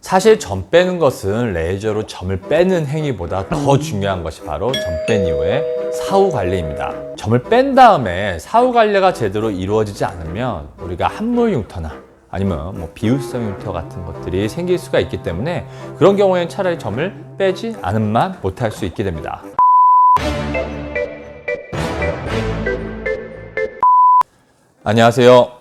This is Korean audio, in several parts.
사실 점 빼는 것은 레이저로 점을 빼는 행위보다 더 중요한 것이 바로 점 뺀 이후에 사후 관리입니다. 점을 뺀 다음에 사후 관리가 제대로 이루어지지 않으면 우리가 함몰 흉터나 아니면 뭐 비율성 흉터 같은 것들이 생길 수가 있기 때문에 그런 경우에는 차라리 점을 빼지 않음만 못할 수 있게 됩니다. 안녕하세요.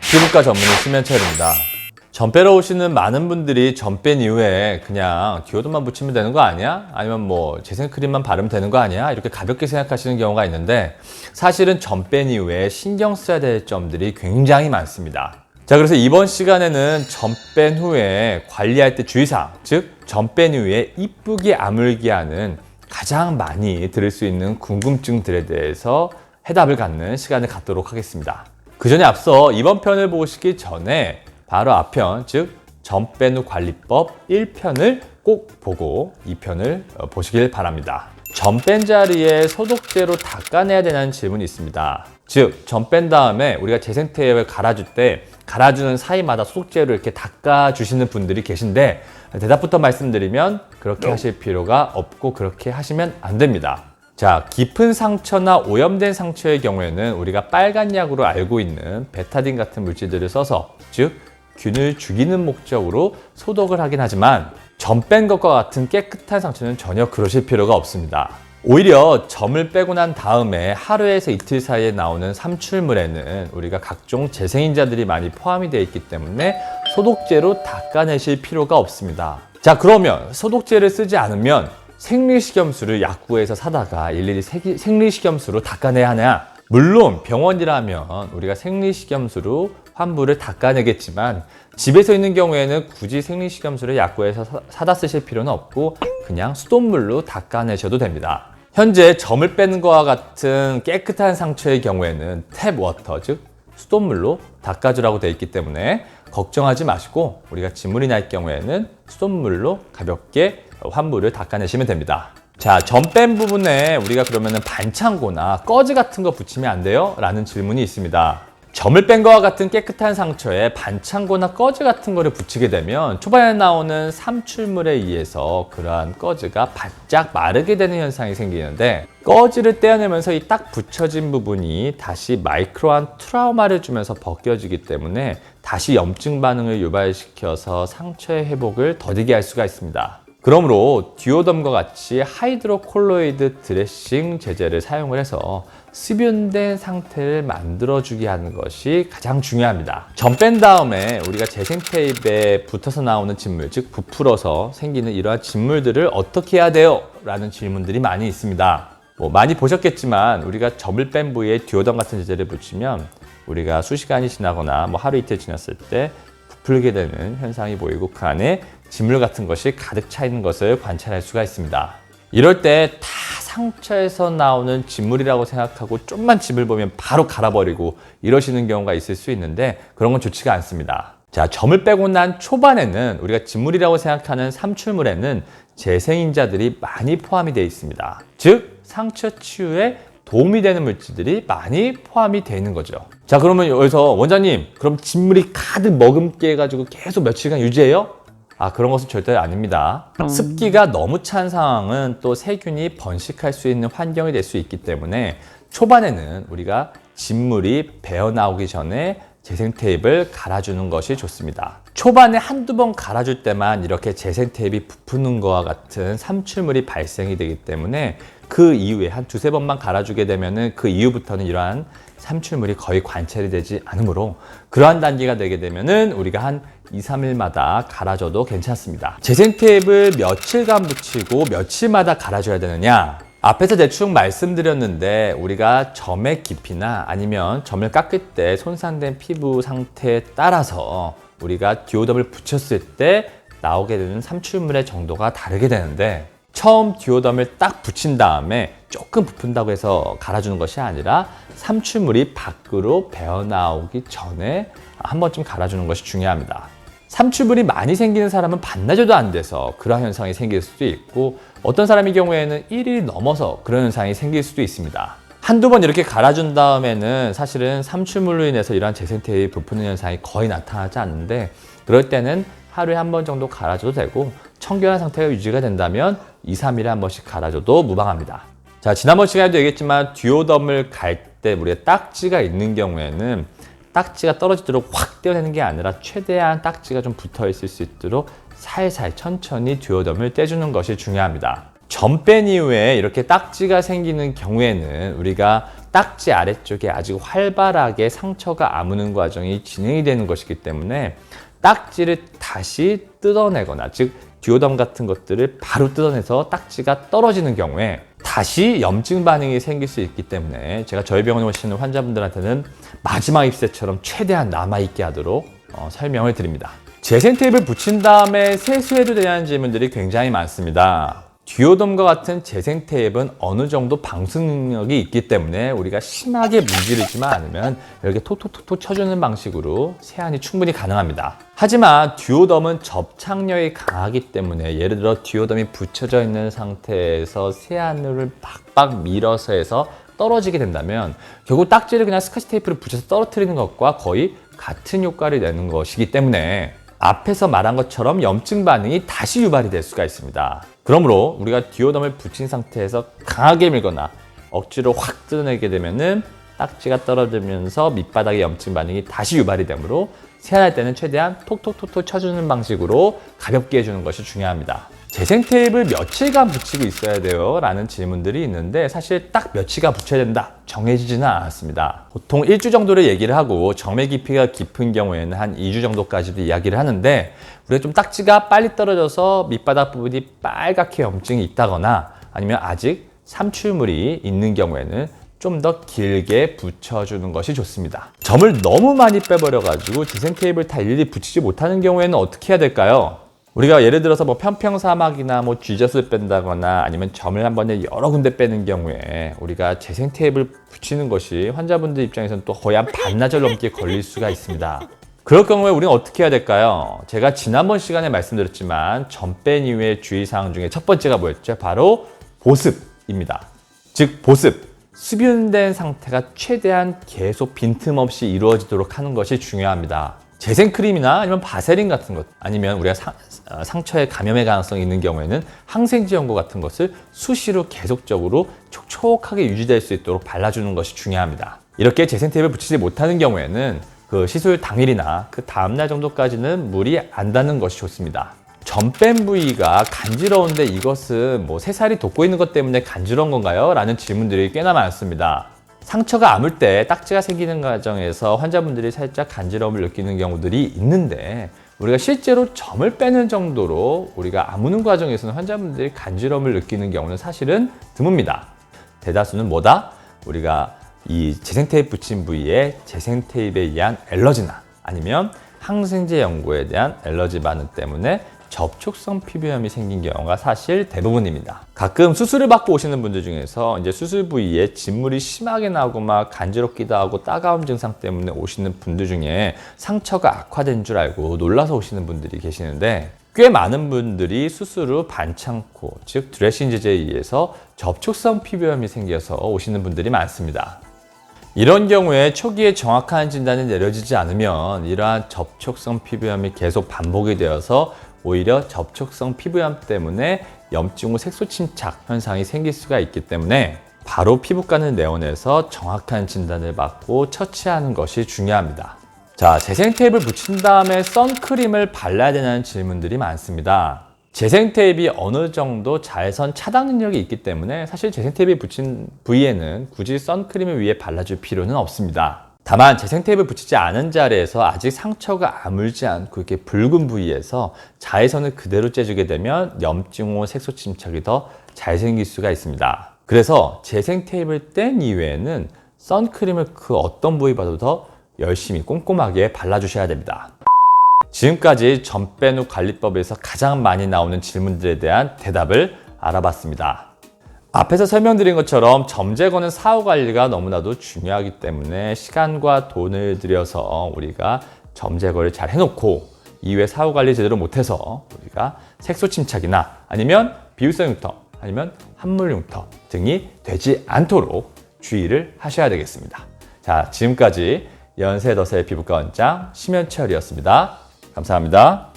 피부과 전문의 심현철입니다. 점 빼러 오시는 많은 분들이 점 뺀 이후에 그냥 디오도만 붙이면 되는 거 아니야? 아니면 뭐 재생크림만 바르면 되는 거 아니야? 이렇게 가볍게 생각하시는 경우가 있는데 사실은 점 뺀 이후에 신경 써야 될 점들이 굉장히 많습니다. 자, 그래서 이번 시간에는 점 뺀 후에 관리할 때 주의사항, 즉, 점뺀 이후에 이쁘게 아물게 하는 가장 많이 들을 수 있는 궁금증들에 대해서 해답을 갖는 시간을 갖도록 하겠습니다. 그 전에 앞서 이번 편을 보시기 전에 바로 앞편, 즉, 점뺀후 관리법 1편을 꼭 보고 2편을 어, 보시길 바랍니다. 점뺀 자리에 소독제로 닦아내야 되는 질문이 있습니다. 즉, 점뺀 다음에 우리가 재생테이프를 갈아줄 때 갈아주는 사이마다 소독제로 이렇게 닦아주시는 분들이 계신데 대답부터 말씀드리면 그렇게 하실 필요가 없고 그렇게 하시면 안 됩니다. 자, 깊은 상처나 오염된 상처의 경우에는 우리가 빨간 약으로 알고 있는 베타딘 같은 물질들을 써서 즉 균을 죽이는 목적으로 소독을 하긴 하지만 점 뺀 것과 같은 깨끗한 상처는 전혀 그러실 필요가 없습니다. 오히려 점을 빼고 난 다음에 하루에서 이틀 사이에 나오는 삼출물에는 우리가 각종 재생인자들이 많이 포함이 되어 있기 때문에 소독제로 닦아내실 필요가 없습니다. 자, 그러면 소독제를 쓰지 않으면 생리식염수를 약국에서 사다가 일일이 생리식염수로 닦아내야 하냐? 물론 병원이라면 우리가 생리식염수로 환부를 닦아내겠지만 집에서 있는 경우에는 굳이 생리식염수를 약국에서 사- 사다 쓰실 필요는 없고 그냥 수돗물로 닦아내셔도 됩니다. 현재 점을 빼는 것과 같은 깨끗한 상처의 경우에는 탭 워터 즉 수돗물로 닦아주라고 되어 있기 때문에 걱정하지 마시고 우리가 진물이 날 경우에는 수돗물로 가볍게 환부를 닦아내시면 됩니다. 자, 점 뺀 부분에 우리가 그러면은 반창고나 꺼즈 같은 거 붙이면 안 돼요? 라는 질문이 있습니다. 점을 뺀 거와 같은 깨끗한 상처에 반창고나 꺼즈 같은 거를 붙이게 되면 초반에 나오는 삼출물에 의해서 그러한 꺼즈가 바짝 마르게 되는 현상이 생기는데 꺼즈를 떼어내면서 이 딱 붙여진 부분이 다시 마이크로한 트라우마를 주면서 벗겨지기 때문에 다시 염증 반응을 유발시켜서 상처의 회복을 더디게 할 수가 있습니다. 그러므로 듀오덤과 같이 하이드로콜로이드 드레싱 제제를 사용을 해서 수변된 상태를 만들어주게 하는 것이 가장 중요합니다. 점 뺀 다음에 우리가 재생 테이프에 붙어서 나오는 진물, 즉 부풀어서 생기는 이러한 진물들을 어떻게 해야 돼요? 라는 질문들이 많이 있습니다. 뭐 많이 보셨겠지만 우리가 점을 뺀 부위에 듀오덤 같은 제제를 붙이면 우리가 수시간이 지나거나 뭐 하루 이틀 지났을 때 부풀게 되는 현상이 보이고 그 안에 진물 같은 것이 가득 차 있는 것을 관찰할 수가 있습니다. 이럴 때 다 상처에서 나오는 진물이라고 생각하고 좀만 집을 보면 바로 갈아버리고 이러시는 경우가 있을 수 있는데 그런 건 좋지가 않습니다. 자, 점을 빼고 난 초반에는 우리가 진물이라고 생각하는 삼출물에는 재생인자들이 많이 포함이 되어 있습니다. 즉, 상처 치유에 도움이 되는 물질들이 많이 포함이 되어 있는 거죠. 자, 그러면 여기서 원장님, 그럼 진물이 가득 머금게 해가지고 계속 며칠간 유지해요? 아, 그런 것은 절대 아닙니다. 습기가 너무 찬 상황은 또 세균이 번식할 수 있는 환경이 될 수 있기 때문에 초반에는 우리가 진물이 배어 나오기 전에 재생 테이프를 갈아주는 것이 좋습니다. 초반에 한두 번 갈아줄 때만 이렇게 재생 테이프가 부푸는 것과 같은 삼출물이 발생이 되기 때문에 그 이후에 한 두세 번만 갈아주게 되면은 그 이후부터는 이러한 삼출물이 거의 관찰이 되지 않으므로 그러한 단계가 되게 되면은 우리가 한 2, 3일마다 갈아줘도 괜찮습니다. 재생 테이프를 며칠간 붙이고 며칠마다 갈아줘야 되느냐? 앞에서 대충 말씀드렸는데 우리가 점의 깊이나 아니면 점을 깎을 때 손상된 피부 상태에 따라서 우리가 디오덤을 붙였을 때 나오게 되는 삼출물의 정도가 다르게 되는데 처음 디오덤을 딱 붙인 다음에 조금 부푼다고 해서 갈아주는 것이 아니라 삼출물이 밖으로 배어나오기 전에 한 번쯤 갈아주는 것이 중요합니다. 삼출물이 많이 생기는 사람은 반나절도 안 돼서 그러한 현상이 생길 수도 있고 어떤 사람의 경우에는 1일이 넘어서 그런 현상이 생길 수도 있습니다. 한두 번 이렇게 갈아준 다음에는 사실은 삼출물로 인해서 이러한 재생태의 부푸는 현상이 거의 나타나지 않는데 그럴 때는 하루에 한 번 정도 갈아줘도 되고 청결한 상태가 유지가 된다면 2, 3일에 한 번씩 갈아줘도 무방합니다. 자, 지난번 시간에도 얘기했지만 듀오덤을 갈 때 우리가 딱지가 있는 경우에는 딱지가 떨어지도록 확 떼어내는 게 아니라 최대한 딱지가 좀 붙어 있을 수 있도록 살살 천천히 듀오덤을 떼주는 것이 중요합니다. 점 뺀 이후에 이렇게 딱지가 생기는 경우에는 우리가 딱지 아래쪽에 아주 활발하게 상처가 아무는 과정이 진행이 되는 것이기 때문에 딱지를 다시 뜯어내거나 즉 듀오덤 같은 것들을 바로 뜯어내서 딱지가 떨어지는 경우에 다시 염증 반응이 생길 수 있기 때문에 제가 저희 병원에 오시는 환자분들한테는 마지막 입새처럼 최대한 남아있게 하도록 어, 설명을 드립니다. 재생 테이프를 붙인 다음에 세수해도 되냐는 질문들이 굉장히 많습니다. 듀오덤과 같은 재생 테이프는 어느 정도 방수 능력이 있기 때문에 우리가 심하게 문지르지만 않으면 이렇게 톡톡톡톡 쳐주는 방식으로 세안이 충분히 가능합니다. 하지만 듀오덤은 접착력이 강하기 때문에 예를 들어 듀오덤이 붙여져 있는 상태에서 세안을 박박 밀어서 해서 떨어지게 된다면 결국 딱지를 그냥 스카치 테이프를 붙여서 떨어뜨리는 것과 거의 같은 효과를 내는 것이기 때문에 앞에서 말한 것처럼 염증 반응이 다시 유발이 될 수가 있습니다. 그러므로 우리가 디오덤을 붙인 상태에서 강하게 밀거나 억지로 확 뜯어내게 되면은 딱지가 떨어지면서 밑바닥에 염증 반응이 다시 유발이 되므로 세안할 때는 최대한 톡톡톡톡 쳐주는 방식으로 가볍게 해주는 것이 중요합니다. 재생 테이프를 며칠간 붙이고 있어야 돼요? 라는 질문들이 있는데 사실 딱 며칠간 붙여야 된다 정해지지는 않았습니다. 보통 1주 정도를 얘기를 하고 점의 깊이가 깊은 경우에는 한 2주 정도까지도 이야기를 하는데 우리가 좀 딱지가 빨리 떨어져서 밑바닥 부분이 빨갛게 염증이 있다거나 아니면 아직 삼출물이 있는 경우에는 좀더 길게 붙여주는 것이 좋습니다. 점을 너무 많이 빼버려가지고 재생 테이프를 다 일일이 붙이지 못하는 경우에는 어떻게 해야 될까요? 우리가 예를 들어서 뭐 편평 사막이나 뭐 쥐젖을 뺀다거나 아니면 점을 한 번에 여러 군데 빼는 경우에 우리가 재생 테이프를 붙이는 것이 환자분들 입장에서는 또 거의 한 반나절 넘게 걸릴 수가 있습니다. 그럴 경우에 우리는 어떻게 해야 될까요? 제가 지난번 시간에 말씀드렸지만 점 뺀 이후에 주의사항 중에 첫 번째가 뭐였죠? 바로 보습입니다. 즉 보습. 수변된 상태가 최대한 계속 빈틈없이 이루어지도록 하는 것이 중요합니다. 재생크림이나 아니면 바세린 같은 것 아니면 우리가 상, 어, 상처에 감염의 가능성이 있는 경우에는 항생제 연고 같은 것을 수시로 계속적으로 촉촉하게 유지될 수 있도록 발라주는 것이 중요합니다. 이렇게 재생 테이프를 붙이지 못하는 경우에는 그 시술 당일이나 그 다음날 정도까지는 물이 안 닿는 것이 좋습니다. 점뺀 부위가 간지러운데 이것은 뭐 새살이 돋고 있는 것 때문에 간지러운 건가요? 라는 질문들이 꽤나 많습니다. 상처가 아물 때 딱지가 생기는 과정에서 환자분들이 살짝 간지러움을 느끼는 경우들이 있는데 우리가 실제로 점을 빼는 정도로 우리가 아무는 과정에서는 환자분들이 간지러움을 느끼는 경우는 사실은 드뭅니다. 대다수는 뭐다? 우리가 이 재생 테이프 붙인 부위에 재생 테이프에 의한 엘러지나 아니면 항생제 연고에 대한 엘러지 반응 때문에 접촉성 피부염이 생긴 경우가 사실 대부분입니다. 가끔 수술을 받고 오시는 분들 중에서 이제 수술 부위에 진물이 심하게 나고 막 간지럽기도 하고 따가운 증상 때문에 오시는 분들 중에 상처가 악화된 줄 알고 놀라서 오시는 분들이 계시는데 꽤 많은 분들이 수술 후 반창고, 즉 드레싱 제제에 의해서 접촉성 피부염이 생겨서 오시는 분들이 많습니다. 이런 경우에 초기에 정확한 진단이 내려지지 않으면 이러한 접촉성 피부염이 계속 반복이 되어서 오히려 접촉성 피부염 때문에 염증 후 색소 침착 현상이 생길 수가 있기 때문에 바로 피부과는 내원해서 정확한 진단을 받고 처치하는 것이 중요합니다. 자, 재생 테이프를 붙인 다음에 선크림을 발라야 되는 질문들이 많습니다. 재생 테이프이 어느 정도 자외선 차단 능력이 있기 때문에 사실 재생 테이프 붙인 부위에는 굳이 선크림을 위에 발라줄 필요는 없습니다. 다만 재생 테이프 붙이지 않은 자리에서 아직 상처가 아물지 않고 이렇게 붉은 부위에서 자외선을 그대로 쬐주게 되면 염증 후 색소 침착이 더 잘 생길 수가 있습니다. 그래서 재생 테이프를 뗀 이후에는 선크림을 그 어떤 부위보다도 더 열심히 꼼꼼하게 발라주셔야 됩니다. 지금까지 후 관리법에서 가장 많이 나오는 질문들에 대한 대답을 알아봤습니다. 앞에서 설명드린 것처럼 점 제거는 사후 관리가 너무나도 중요하기 때문에 시간과 돈을 들여서 우리가 점 제거를 잘 해놓고 이후에 사후 관리 제대로 못해서 우리가 색소 침착이나 아니면 비율성 흉터 아니면 함물 흉터 등이 되지 않도록 주의를 하셔야 되겠습니다. 자, 지금까지 연세더세 피부과 원장 심현철이었습니다. 감사합니다.